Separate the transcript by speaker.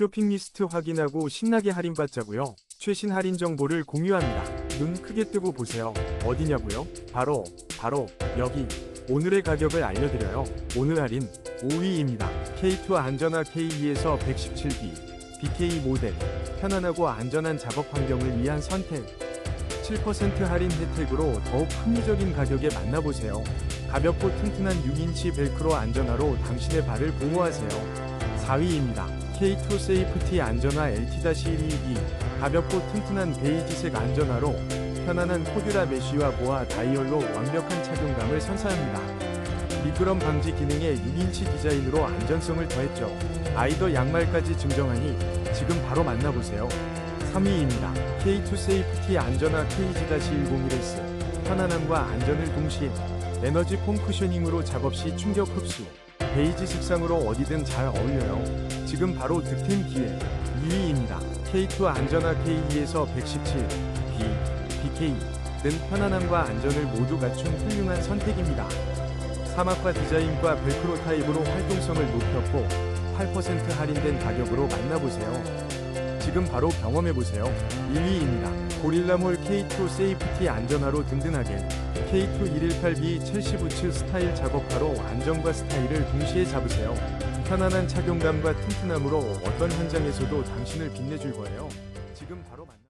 Speaker 1: 쇼핑 리스트 확인하고 신나게 할인받자고요. 최신 할인 정보를 공유합니다. 눈 크게 뜨고 보세요. 어디냐고요? 바로 바로 여기. 오늘의 가격을 알려드려요. 오늘 할인 5위입니다. K2 안전화 K2에서 117B BK 모델 편안하고 안전한 작업 환경을 위한 선택 7% 할인 혜택으로 더욱 합리적인 가격에 만나보세요. 가볍고 튼튼한 6인치 벨크로 안전화로 당신의 발을 보호하세요. 4위입니다. K2 세이프티 안전화 LT-122 가볍고 튼튼한 베이지색 안전화로 편안한 코듀라 메쉬와 보아 다이얼로 완벽한 착용감을 선사합니다. 미끄럼 방지 기능에 6인치 디자인으로 안전성을 더했죠. 아이더 양말까지 증정하니 지금 바로 만나보세요. 3위입니다. K2 세이프티 안전화 KG-101S 편안함과 안전을 동시에 에너지 폼 쿠셔닝으로 작업 시 충격 흡수 베이지 색상으로 어디든 잘 어울려요. 지금 바로 득템 기회 2위입니다. K2 안전화 K2에서 117 B, BK 는 편안함과 안전을 모두 갖춘 훌륭한 선택입니다. 사막화 디자인과 벨크로 타입으로 활동성을 높였고 8% 할인된 가격으로 만나보세요. 지금 바로 경험해보세요. 1위입니다. 고릴라몰 K2 세이프티 안전화로 든든하게 K2 118B 첼시 부츠 스타일 작업화로 안정과 스타일을 동시에 잡으세요. 편안한 착용감과 튼튼함으로 어떤 현장에서도 당신을 빛내줄 거예요. 지금 바로 만나